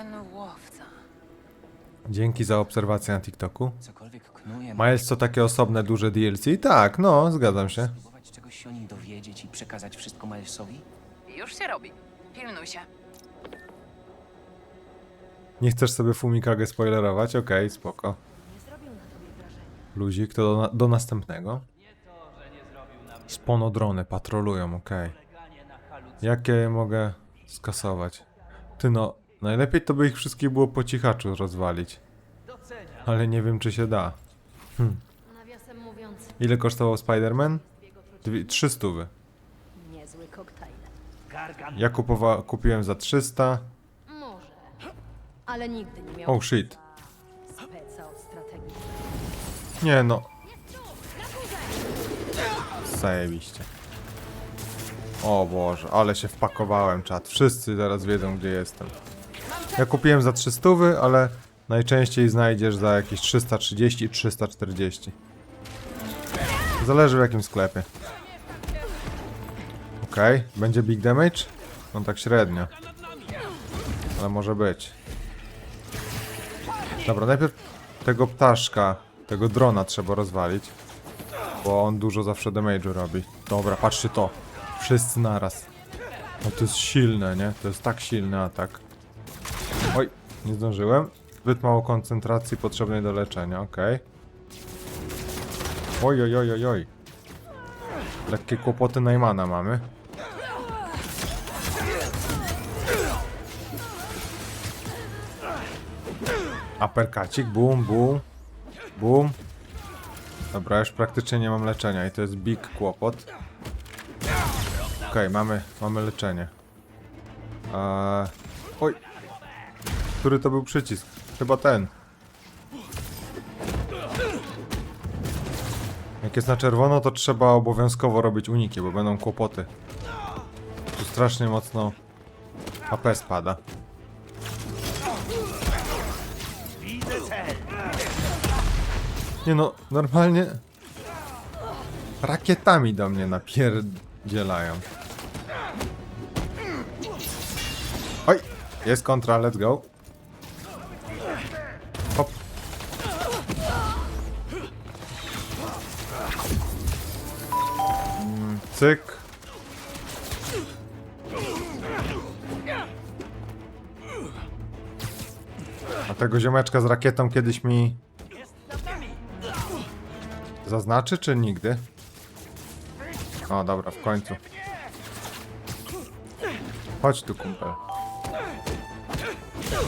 Ten łowca. Dzięki za obserwację na TikToku. Cokolwiek knuje, Miles to takie osobne, duże DLC? Tak, no, zgadzam się. spróbować czegoś się o nim dowiedzieć i przekazać wszystko Milesowi? Już się robi. Pilnuj się. Nie chcesz sobie Fumikage spoilerować? Okej, spoko. Luzik, to do, na- do następnego. Sponodrony patrolują, okej. Jakie je mogę skasować? Ty no, najlepiej to by ich wszystkich było po cichaczu rozwalić. Ale nie wiem, czy się da. Nawiasem mówiąc, Ile kosztował Spider-Man? Dwie, trzy stówy. niezły koktajl. Ja kupowa, kupiłem za 300. Może, ale nigdy nie miał Oh shit. speca od strategii. Nie no. Zajebiście. O Boże, ale się wpakowałem czat. Wszyscy teraz wiedzą gdzie jestem. Ja kupiłem za 300, ale najczęściej znajdziesz za jakieś 330 i 340. Zależy w jakim sklepie. Okej, będzie big damage? No tak średnio. Ale może być. Dobra, najpierw tego ptaszka, tego drona trzeba rozwalić. Bo on dużo zawsze damage'u robi. Dobra, patrzcie to. Wszyscy naraz. No to jest silne, nie? To jest tak silny atak. Nie zdążyłem. Zbyt mało koncentracji potrzebnej do leczenia, okej. Oj, oj, oj, oj, oj. Lekkie kłopoty Najmana mamy. Aperkacik, bum, bum, bum. Dobra, już praktycznie nie mam leczenia i to jest big kłopot. Okej, mamy, mamy leczenie. Eee, oj. Który to był przycisk? Chyba ten. Jak jest na czerwono, to trzeba obowiązkowo robić uniki, bo będą kłopoty. Tu strasznie mocno HP spada. Nie no, normalnie rakietami do mnie napierdzielają. Oj, jest kontra, let's go. Cyk. A tego ziomeczka z rakietą kiedyś mi Zaznaczy czy nigdy? O, dobra, w końcu. Chodź tu, kumpel.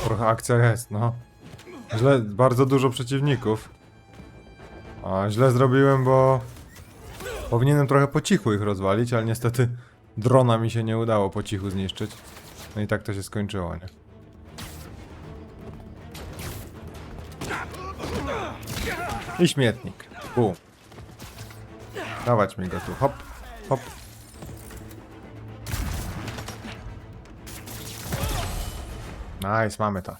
Trochę akcja jest, no. Źle, bardzo dużo przeciwników. A, źle zrobiłem, bo... Powinienem trochę po cichu ich rozwalić, ale niestety drona mi się nie udało po cichu zniszczyć. No i tak to się skończyło, nie? I śmietnik. Bum. Dawać mi go tu. Hop, hop. Nice, mamy to.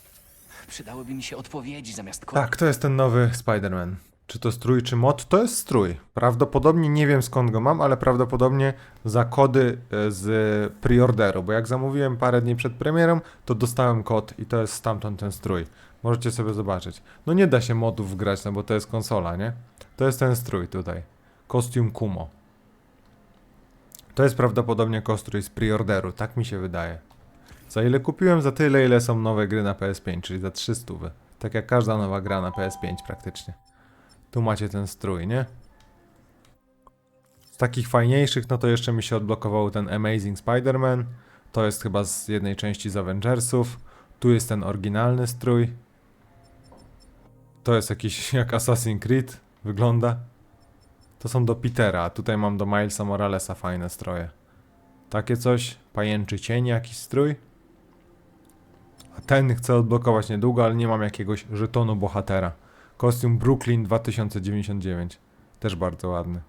Przydałyby mi się odpowiedzi zamiast. Tak, to jest ten nowy Spider-Man. Czy to strój, czy mod? To jest strój. Prawdopodobnie nie wiem skąd go mam, ale prawdopodobnie za kody e, z preorderu, bo jak zamówiłem parę dni przed premierą, to dostałem kod i to jest stamtąd ten strój. Możecie sobie zobaczyć. No nie da się modów wgrać, no bo to jest konsola, nie? To jest ten strój tutaj. Kostium Kumo. To jest prawdopodobnie kostrój z preorderu, tak mi się wydaje. Za ile kupiłem? Za tyle, ile są nowe gry na PS5, czyli za 300. Tak jak każda nowa gra na PS5 praktycznie. Tu macie ten strój, nie? Z takich fajniejszych, no to jeszcze mi się odblokował ten Amazing Spider-Man. To jest chyba z jednej części z Avengersów. Tu jest ten oryginalny strój. To jest jakiś jak Assassin's Creed wygląda. To są do Petera, a tutaj mam do Milesa Moralesa fajne stroje. Takie coś, pajęczy cień, jakiś strój. A ten chcę odblokować niedługo, ale nie mam jakiegoś żetonu bohatera. Kostium Brooklyn 2099. Też bardzo ładny.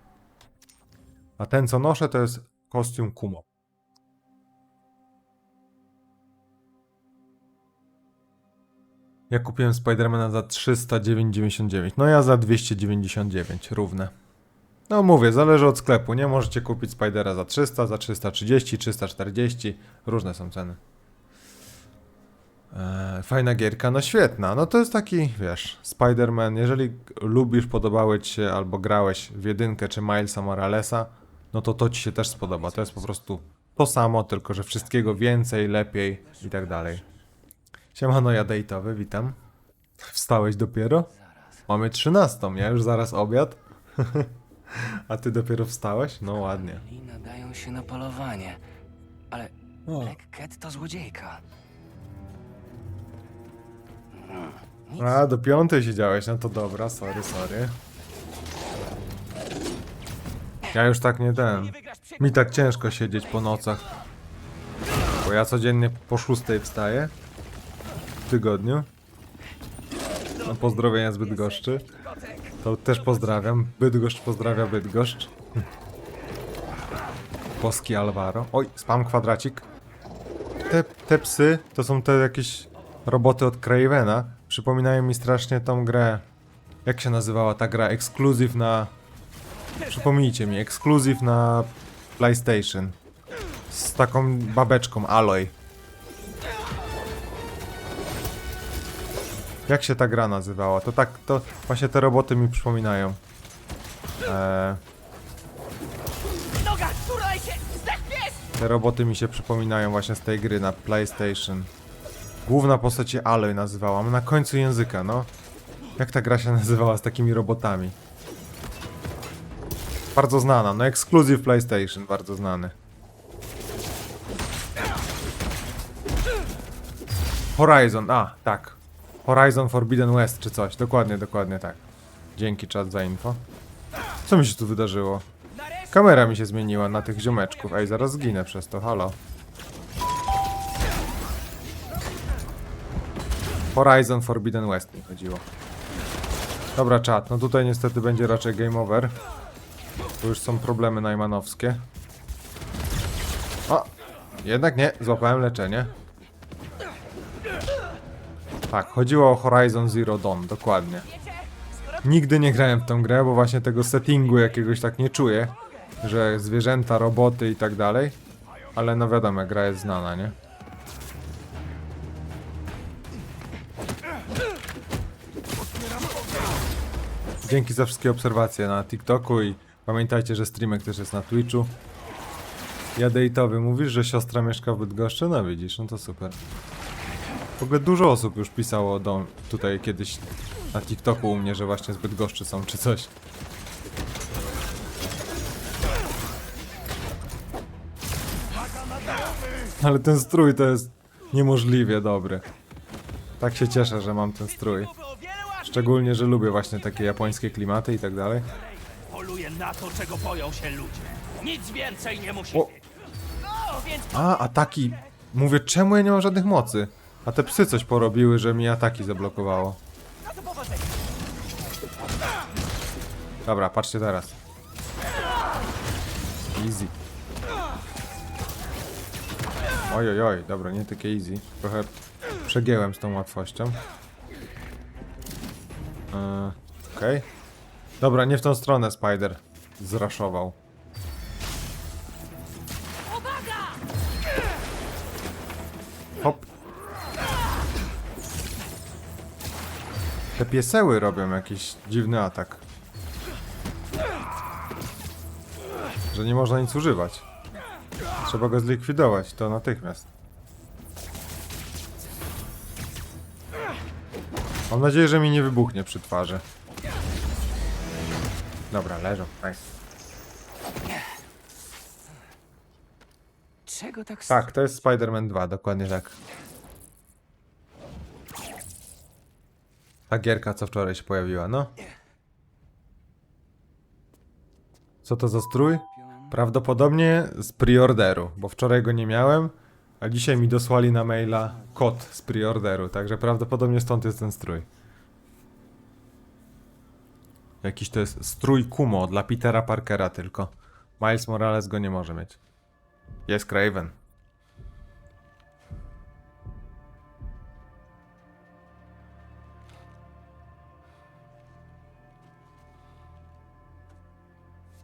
A ten co noszę to jest kostium Kumo. Ja kupiłem Spidermana za 309,99. No ja za 299 równe. No mówię, zależy od sklepu, nie? Możecie kupić Spidera za 300, za 330, 340. Różne są ceny. E, fajna gierka, no świetna. No to jest taki, wiesz, Spider-Man. Jeżeli lubisz, podobały ci się albo grałeś w jedynkę czy Milesa Moralesa, no to to ci się też spodoba. To jest po prostu to samo, tylko że wszystkiego więcej, lepiej i tak dalej. Siemano, ja Dejtowy, witam. Wstałeś dopiero? Mamy 13, ja już zaraz obiad. A ty dopiero wstałeś? No ładnie. Nadają się na polowanie. Ale Black Cat to złodziejka. A, do piątej siedziałeś, no to dobra, sorry, sorry. Ja już tak nie ten. Mi tak ciężko siedzieć po nocach. Bo ja codziennie po szóstej wstaję. W tygodniu. No, pozdrowienia z Bydgoszczy. To też pozdrawiam. Bydgoszcz pozdrawia Bydgoszcz. Boski Alvaro. Oj, spam kwadracik. Te, te psy to są te jakieś roboty od Cravena. Przypominają mi strasznie tą grę. Jak się nazywała ta gra? Exclusive na. Przypomnijcie mi, Exclusive na PlayStation. Z taką babeczką, Aloy. Jak się ta gra nazywała? To tak, to właśnie te roboty mi przypominają. Eee! Te roboty mi się przypominają właśnie z tej gry na PlayStation. Główna postać się Aloy nazywała, na końcu języka, no. Jak ta gra się nazywała z takimi robotami? Bardzo znana, no Exclusive PlayStation, bardzo znany. Horizon, a, tak. Horizon Forbidden West czy coś, dokładnie, dokładnie tak. Dzięki czat za info. Co mi się tu wydarzyło? Kamera mi się zmieniła na tych ziomeczków. Ej, zaraz zginę przez to, halo. Horizon Forbidden West mi chodziło. Dobra, czat, no tutaj niestety będzie raczej game over. Tu już są problemy najmanowskie. O! Jednak nie, złapałem leczenie. Tak, chodziło o Horizon Zero Dawn, dokładnie. Nigdy nie grałem w tą grę, bo właśnie tego settingu jakiegoś tak nie czuję, że zwierzęta, roboty i tak dalej. Ale no wiadomo, gra jest znana, nie? Dzięki za wszystkie obserwacje na TikToku i pamiętajcie, że streamek też jest na Twitchu. Ja dejtowy, mówisz, że siostra mieszka w Bydgoszczy? No widzisz, no to super. W ogóle dużo osób już pisało do tutaj kiedyś na TikToku u mnie, że właśnie z Bydgoszczy są czy coś. Ale ten strój to jest niemożliwie dobry. Tak się cieszę, że mam ten strój. Szczególnie, że lubię właśnie takie japońskie klimaty i tak dalej. Poluje na to, czego boją się ludzie. Nic więcej nie musi O. No, więc A, ataki. Mówię, czemu ja nie mam żadnych mocy? A te psy coś porobiły, że mi ataki zablokowało. na to powodzenia. Dobra, patrzcie teraz. Easy. Oj, oj, oj, dobra, nie takie easy. Trochę przegięłem z tą łatwością. Eee, Okej. Dobra, nie w tą stronę Spider zraszował. Hop. Te pieseły robią jakiś dziwny atak. Że nie można nic używać. Trzeba go zlikwidować, to natychmiast. Mam nadzieję, że mi nie wybuchnie przy twarzy. Dobra, leżą, nice. Czego tak Tak, to jest Spider-Man 2, dokładnie tak. Ta gierka, co wczoraj się pojawiła, no. Co to za strój? Prawdopodobnie z preorderu, bo wczoraj go nie miałem, a dzisiaj mi dosłali na maila kod z preorderu, także prawdopodobnie stąd jest ten strój. Jakiś to jest strój Kumo dla Petera Parkera tylko. Miles Morales go nie może mieć. Jest Craven.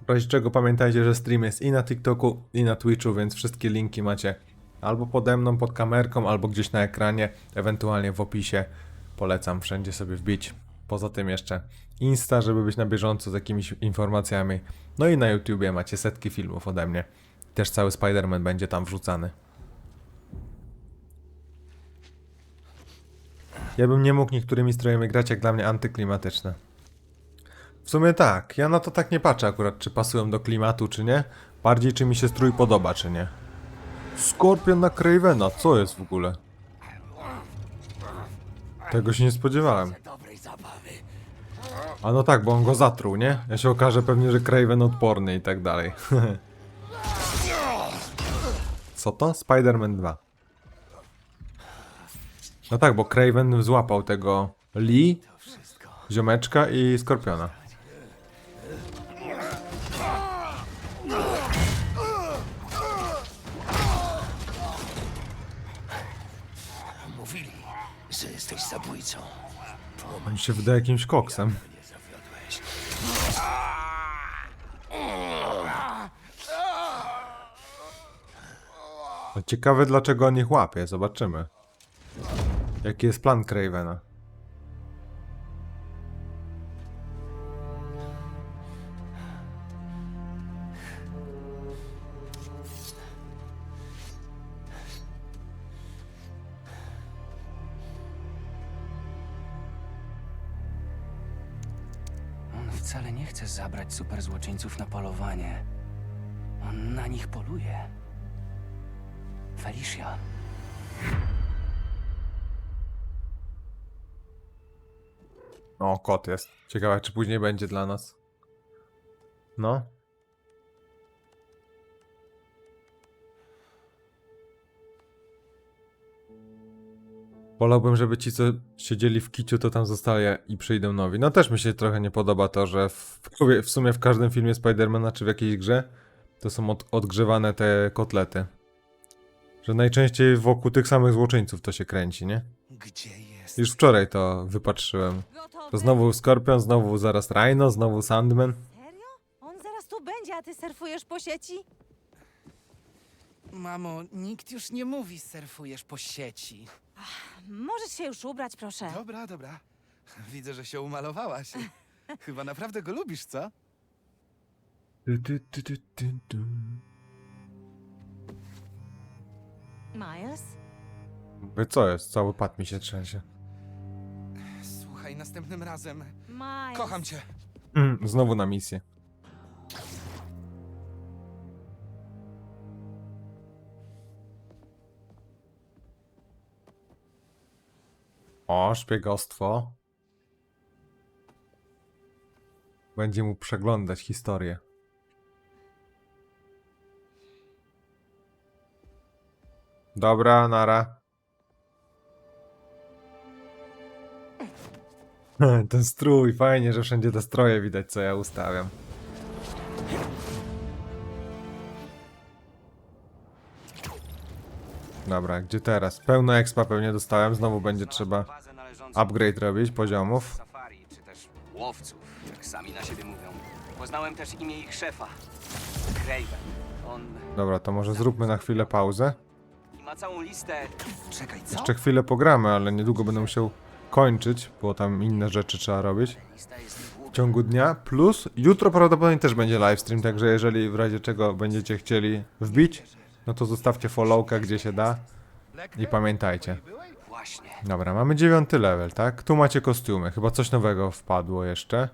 W razie czego pamiętajcie, że stream jest i na TikToku, i na Twitchu, więc wszystkie linki macie Albo pode mną, pod kamerką, albo gdzieś na ekranie, ewentualnie w opisie. Polecam wszędzie sobie wbić. Poza tym jeszcze Insta, żeby być na bieżąco z jakimiś informacjami. No i na YouTubie macie setki filmów ode mnie. Też cały Spider-Man będzie tam wrzucany. Ja bym nie mógł niektórymi strojami grać, jak dla mnie antyklimatyczne. W sumie tak, ja na to tak nie patrzę akurat, czy pasują do klimatu, czy nie. Bardziej, czy mi się strój podoba, czy nie. Skorpion na Cravena, co jest w ogóle? Tego się nie spodziewałem. A no tak, bo on go zatruł, nie? Ja się okaże pewnie, że Craven odporny i tak dalej. Co to? Spider-Man 2. No tak, bo Craven złapał tego Lee, ziomeczka i Skorpiona. On się wydaje jakimś koksem. No ciekawe dlaczego on ich łapie, zobaczymy. Jaki jest plan Cravena? Wcale nie chce zabrać superzłoczyńców na polowanie. On na nich poluje. Felicia. O, kot jest. Ciekawe, czy później będzie dla nas. No. Wolałbym, żeby ci, co siedzieli w kiciu, to tam zostali i przyjdą nowi. No też mi się trochę nie podoba to, że w, w sumie w każdym filmie Spidermana czy w jakiejś grze to są od, odgrzewane te kotlety. Że najczęściej wokół tych samych złoczyńców to się kręci, nie? Gdzie jest? Już wczoraj to wypatrzyłem. To znowu Skorpion, znowu zaraz Rhino, znowu Sandman. Serio? On zaraz tu będzie, a ty surfujesz po sieci? Mamo, nikt już nie mówi surfujesz po sieci. Możesz się już ubrać, proszę. Dobra, dobra. Widzę, że się umalowałaś. Chyba naprawdę go lubisz, co? Miles? Wy co jest? Cały pad mi się trzęsie. Słuchaj, następnym razem. Miles. Kocham cię. Mm, znowu na misję. O, szpiegostwo. Będzie mu przeglądać historię. Dobra, nara. Ten strój, fajnie, że wszędzie te stroje widać, co ja ustawiam. Dobra, gdzie teraz? Pełno expa pewnie dostałem, znowu będzie trzeba upgrade robić, poziomów. Safari, czy też łowców, jak sami na siebie mówią. Poznałem też imię ich szefa. Craven. On Dobra, to może zróbmy na chwilę pauzę. ma całą listę. Czekaj, co? Jeszcze chwilę pogramy, ale niedługo będę musiał kończyć, bo tam inne rzeczy trzeba robić. Lista jest w ciągu dnia, plus jutro prawdopodobnie też będzie livestream, także jeżeli w razie czego będziecie chcieli wbić, no to zostawcie followka gdzie się da i pamiętajcie. Dobra, mamy dziewiąty level, tak? Tu macie kostiumy, chyba coś nowego wpadło jeszcze.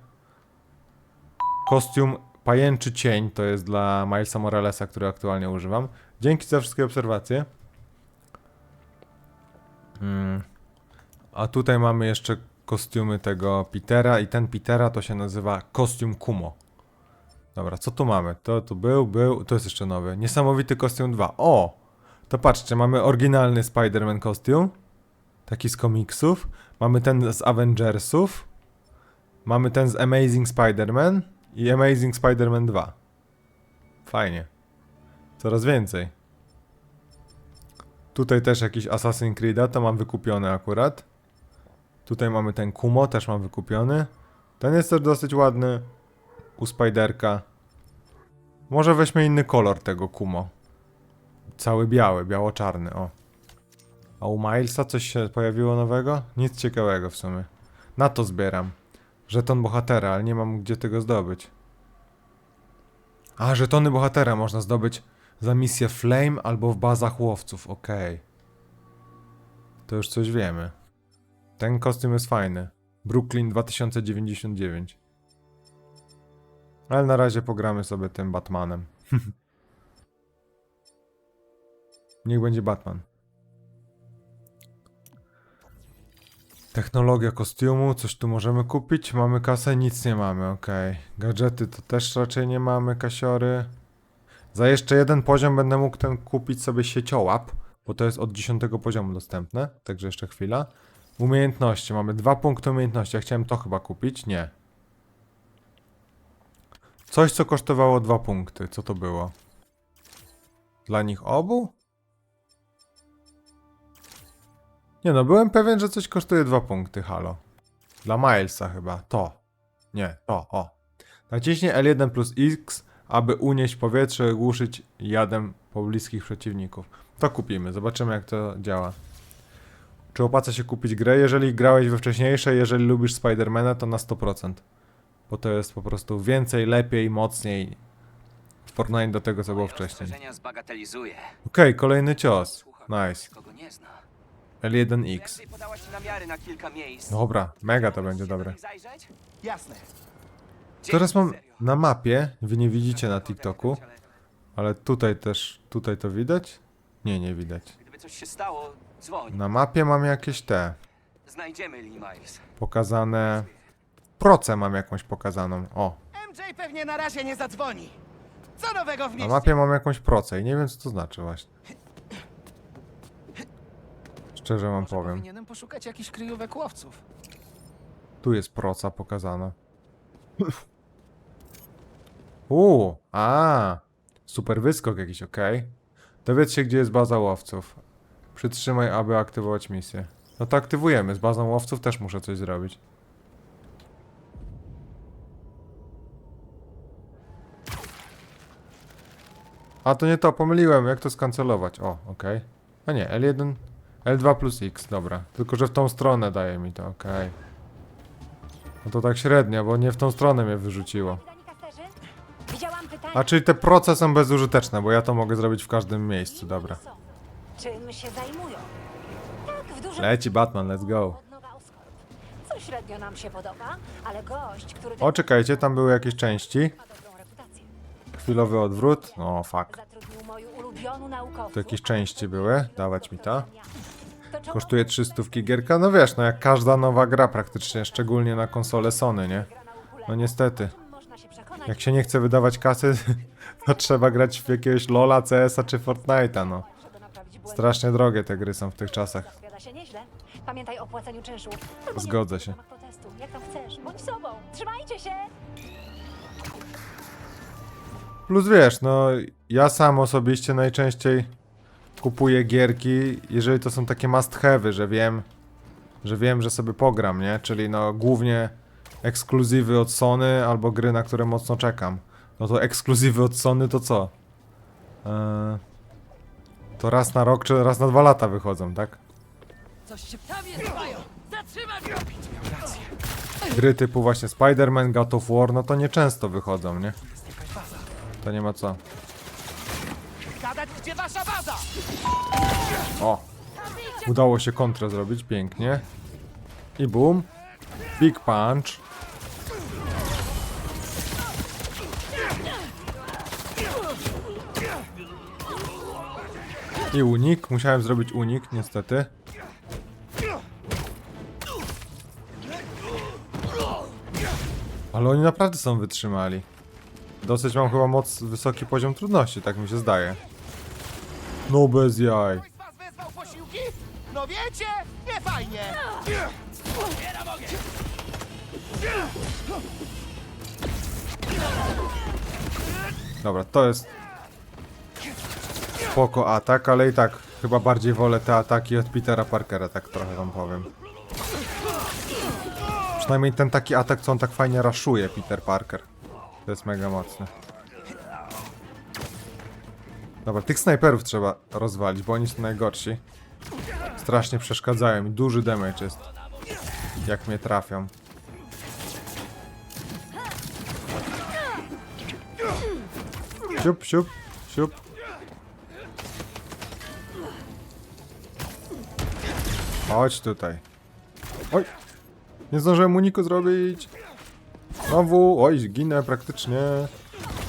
Kostium Pajęczy Cień to jest dla Milesa Moralesa, który aktualnie używam. Dzięki za wszystkie obserwacje. Mm. A tutaj mamy jeszcze kostiumy tego Petera i ten Petera to się nazywa kostium Kumo. Dobra, co tu mamy? To tu był, był, to jest jeszcze nowy. Niesamowity kostium 2. O! To patrzcie, mamy oryginalny Spider-Man kostium. Taki z komiksów. Mamy ten z Avengersów. Mamy ten z Amazing Spider-Man i Amazing Spider-Man 2. Fajnie. Coraz więcej. Tutaj też jakiś Assassin's Creed'a, to mam wykupiony akurat. Tutaj mamy ten Kumo, też mam wykupiony. Ten jest też dosyć ładny. U Spiderka. Może weźmy inny kolor tego Kumo. cały biały, biało-czarny, o. A u Milesa coś się pojawiło nowego? Nic ciekawego w sumie. Na to zbieram. Żeton bohatera, ale nie mam gdzie tego zdobyć. A, żetony bohatera można zdobyć za misję Flame albo w bazach łowców, okej. To już coś wiemy. Ten kostium jest fajny. Brooklyn 2099. Ale na razie pogramy sobie tym Batmanem. Niech będzie Batman. Technologia kostiumu, coś tu możemy kupić. Mamy kasę, nic nie mamy, okej. Gadżety to też raczej nie mamy, kasiory. Za jeszcze jeden poziom będę mógł ten kupić sobie sieciołap, bo to jest od 10 poziomu dostępne, także jeszcze chwila. Umiejętności, mamy dwa punkty umiejętności, ja chciałem to chyba kupić, nie. Coś, co kosztowało dwa punkty, co to było? Dla nich obu? Nie no, byłem pewien, że coś kosztuje dwa punkty, halo. Dla Milesa chyba, to. Nie, to, o. Naciśnij L1 plus X, aby unieść powietrze i ogłuszyć jadem pobliskich przeciwników. To kupimy, zobaczymy jak to działa. Czy opłaca się kupić grę? Jeżeli grałeś we wcześniejszej, jeżeli lubisz Spidermana, to na 100%. Bo to jest po prostu więcej, lepiej, mocniej w porównaniu do tego, co było wcześniej. zbagatelizuję. Okej, kolejny cios. Nice. kogoś, kogo nie zna. L1X. Prędzej podałaś namiary na kilka miejsc. Dobra, mega to będzie dobre. nich zajrzeć? Jasne. Teraz mam serio. na mapie, wy nie widzicie na TikToku, ale ale tutaj też, tutaj to widać? Nie, nie widać. Gdyby coś się stało, dzwoń. Na mapie mam jakieś te, Znajdziemy Lee Miles. pokazane... Procę mam jakąś pokazaną, o. MJ pewnie na razie nie zadzwoni. Co nowego w Na mieście? mapie mam jakąś procę i nie wiem co to znaczy właśnie. Szczerze wam powiem. Powinienem poszukać jakichś kryjówek łowców. Tu jest proca pokazana. Uuu, a, super wyskok jakiś, okej. Dowiedz się, gdzie jest baza łowców. Przytrzymaj, aby aktywować misję. No to aktywujemy, z bazą łowców też muszę coś zrobić. A to nie to, pomyliłem, jak to skancelować? O, okej. A nie, L1, L2 plus X, dobra. Tylko, że w tą stronę daje mi to, okej. No to tak średnio, bo nie w tą stronę mnie wyrzuciło. Widziałam pytanie. A czyli te proce są bezużyteczne, bo ja to mogę zrobić w każdym miejscu, dobra. Są. Czym się zajmują? Tak, w dużym Leci Batman, let's go. od nowa Oscorp. Co średnio nam się podoba, ale gość, który O, czekajcie, tam były jakieś części. Chwilowy odwrót. No, fuck. To jakieś części były. Dawać mi to. Kosztuje 300 gierka. No wiesz, no jak każda nowa gra praktycznie, szczególnie na konsole Sony, nie? No niestety. Jak się nie chce wydawać kasy, to trzeba grać w jakiegoś LoLa, CS-a czy Fortnite'a, no. Strasznie drogie te gry są w tych czasach. Zgodzę się. Jak tam chcesz. Bądź sobą. Trzymajcie się! Plus wiesz, no ja sam osobiście najczęściej kupuję gierki, jeżeli to są takie must have'y, że wiem, że wiem, że sobie pogram, nie? Czyli no głównie ekskluzywy od Sony albo gry, na które mocno czekam. No to ekskluzywy od Sony to co? Eee, to raz na rok czy raz na dwa lata wychodzą, tak? Gry typu właśnie Spider-Man, God of War, no to nieczęsto wychodzą, nie? To nie ma co. Gadać, gdzie wasza baza? O! Udało się kontrę zrobić, pięknie. I boom. Big punch. I unik. Musiałem zrobić unik, niestety. Ale oni naprawdę są wytrzymali. Dosyć mam chyba moc, wysoki poziom trudności, tak mi się zdaje. No bez jaj. Ktoś z was wezwał posiłki? No wiecie, nie fajnie. Dobra, to jest spoko atak, ale i tak chyba bardziej wolę te ataki od Petera Parkera, tak trochę wam powiem. Przynajmniej ten taki atak, co on tak fajnie raszuje, Peter Parker. To jest mega mocne. Dobra, tych snajperów trzeba rozwalić, bo oni są najgorsi. Strasznie przeszkadzają i duży damage jest. Jak mnie trafią. Siup, siup, siup. Chodź tutaj. Oj! Nie zdążyłem uniku zrobić. Znowu, oj, ginę praktycznie.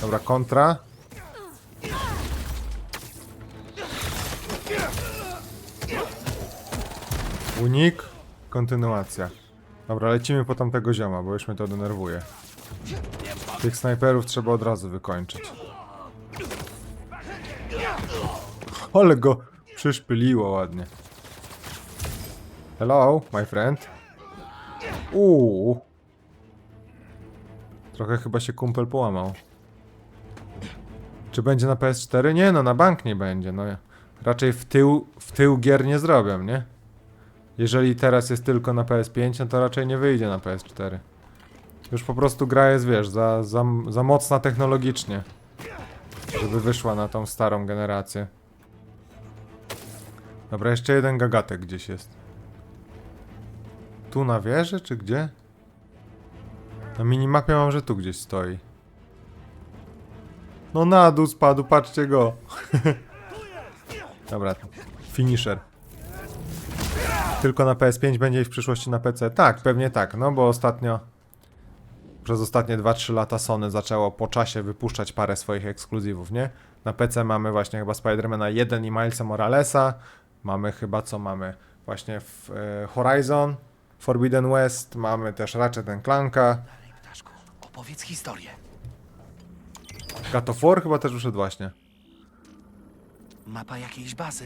Dobra, kontra. Unik, kontynuacja. Dobra, lecimy po tamtego zioma, bo już mnie to denerwuje. Tych snajperów trzeba od razu wykończyć. Ale go przyszpyliło ładnie. Hello, my friend. Uuu. Trochę chyba się kumpel połamał. Czy będzie na PS4? Nie, no na bank nie będzie. No raczej w tył, w tył gier nie zrobią, nie? Jeżeli teraz jest tylko na PS5, no to raczej nie wyjdzie na PS4. Już po prostu gra jest, wiesz, za, za, za mocna technologicznie. Żeby wyszła na tą starą generację. Dobra, jeszcze jeden gagatek gdzieś jest. Tu na wieży, czy gdzie? Na minimapie mam, że tu gdzieś stoi. No na dół spadł, patrzcie go. Dobra, finisher. Tylko na PS5 będzie i w przyszłości na PC? Tak, pewnie tak, no bo ostatnio przez ostatnie 2-3 lata Sony zaczęło po czasie wypuszczać parę swoich ekskluzywów, nie? Na PC mamy właśnie chyba Spidermana 1 i Milesa Moralesa. Mamy chyba co mamy? Właśnie w e, Horizon, Forbidden West, mamy też Ratchet Clanka. Opowiedz historię. God of War chyba też wyszedł właśnie. Mapa jakiejś bazy.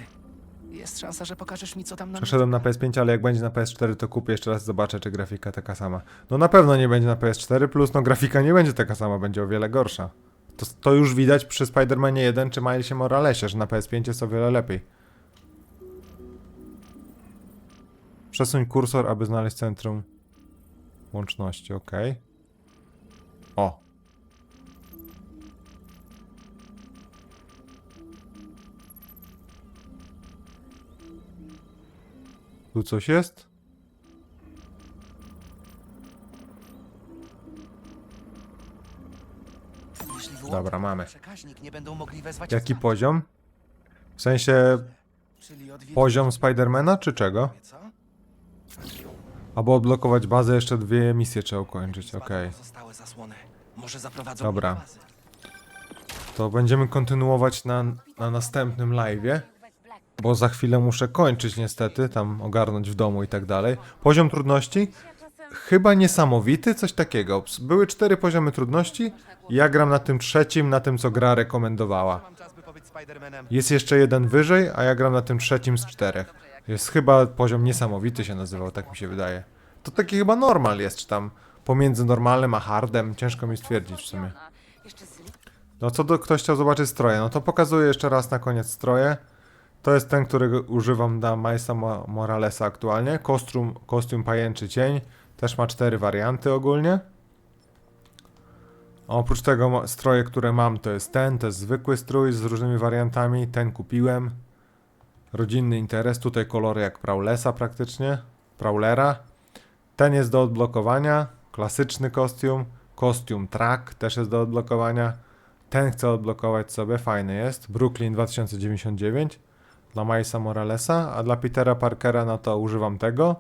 Jest szansa, że pokażesz mi, co tam na Przeszedłem na PS5, ale jak będzie na PS4, to kupię jeszcze raz, zobaczę, czy grafika taka sama. No na pewno nie będzie na PS4, plus no grafika nie będzie taka sama, będzie o wiele gorsza. To, to już widać przy Spider-Manie 1 czy Milesie Moralesie, że na PS5 jest o wiele lepiej. Przesuń kursor, aby znaleźć centrum łączności, ok. O. Tu coś jest? Jeśli wyłączę Dobra, mamy. Przekaźnik nie będą mogli wezwać Jaki poziom? W sensie Czyli poziom Spidermana, czy czego? Co? Albo odblokować bazę, jeszcze dwie misje trzeba ukończyć, okej. Zostały zasłony. Może zaprowadzą Dobra. mnie do bazy. To będziemy kontynuować na, na następnym live'ie, bo za chwilę muszę kończyć niestety, tam ogarnąć w domu i tak dalej. Poziom trudności? Chyba niesamowity, coś takiego. Były cztery poziomy trudności ja gram na tym trzecim, na tym co gra rekomendowała. Mam czas, by pobyć Spidermanem. Jest jeszcze jeden wyżej, a ja gram na tym trzecim z czterech. Jest chyba poziom niesamowity się nazywał, tak mi się wydaje. To taki chyba normal jest, czy tam pomiędzy normalnym a hardem, ciężko mi stwierdzić w sumie. No co do ktoś chciał zobaczyć stroje, no to pokazuję jeszcze raz na koniec stroje. To jest ten, którego używam dla Mo- Moralesa aktualnie. Kostium, kostium pajęczy cień. Też ma cztery warianty ogólnie. Oprócz tego stroje, które mam, to jest ten, to jest zwykły strój z różnymi wariantami. Ten kupiłem. Rodzinny interes, tutaj kolory jak Prowlesa praktycznie. Prowlera. Ten jest do odblokowania. Klasyczny kostium. Kostium track też jest do odblokowania. Ten chcę odblokować sobie, fajny jest. Brooklyn 2099 dla Milesa Moralesa, a dla Petera Parkera no to używam tego.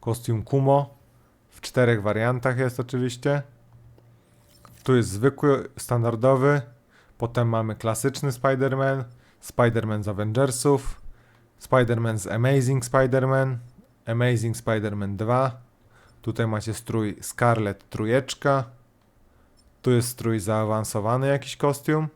Kostium Kumo w czterech wariantach jest oczywiście. Tu jest zwykły, standardowy. Potem mamy klasyczny Spider-Man, Spider-Man z Avengersów, Spider-Man z Amazing Spider-Man, Amazing Spider-Man 2. Tutaj macie strój Scarlet Trójeczka. Tu jest strój zaawansowany, jakiś kostium.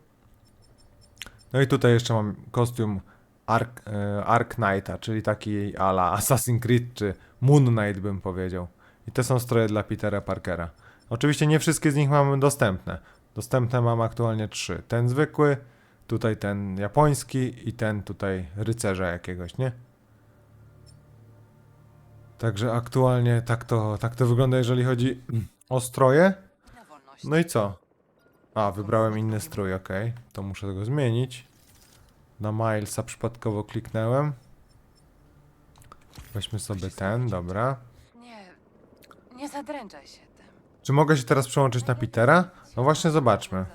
No i tutaj jeszcze mam kostium Ark, e, Ark Knighta, czyli taki ala Assassin's Creed czy Moon Knight bym powiedział. I te są stroje dla Petera Parkera. Oczywiście nie wszystkie z nich mamy dostępne. Dostępne mam aktualnie trzy. Ten zwykły, tutaj ten japoński i ten tutaj rycerza jakiegoś, nie? Także aktualnie tak to, tak to wygląda, jeżeli chodzi o stroje. No i co? A, wybrałem inny strój, ok. To muszę tego zmienić. Na Milesa przypadkowo kliknąłem. Weźmy sobie ten, dobra. Nie, nie zadręczaj się tym. Czy mogę się teraz przełączyć na Petera? No właśnie, zobaczmy.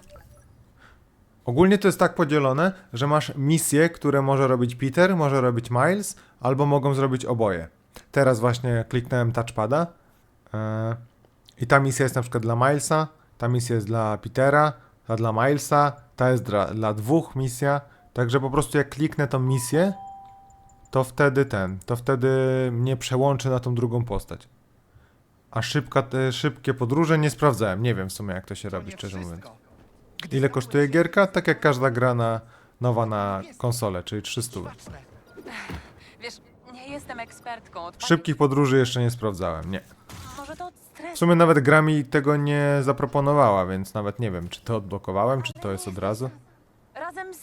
Ogólnie to jest tak podzielone, że masz misje, które może robić Peter, może robić Miles, albo mogą zrobić oboje. Teraz właśnie kliknąłem touchpada e, i ta misja jest na przykład dla Milesa, ta misja jest dla Petera, ta dla Milesa, ta jest dla, dla dwóch misja, także po prostu jak kliknę tą misję, to wtedy ten, to wtedy mnie przełączy na tą drugą postać. A szybka, szybkie podróże nie sprawdzałem. Nie wiem w sumie jak to się To robi, szczerze mówiąc. wszystko. Gdy Ile kosztuje gierka? Tak jak każda gra na, nowa na konsolę, czyli 300. Dziwaczne. Wiesz, nie jestem ekspertką od Szybkich podróży jeszcze nie sprawdzałem, nie. Może to od W stresu. sumie nawet gra mi tego nie zaproponowała, więc nawet nie wiem, czy to odblokowałem, czy to jest od razu. Razem z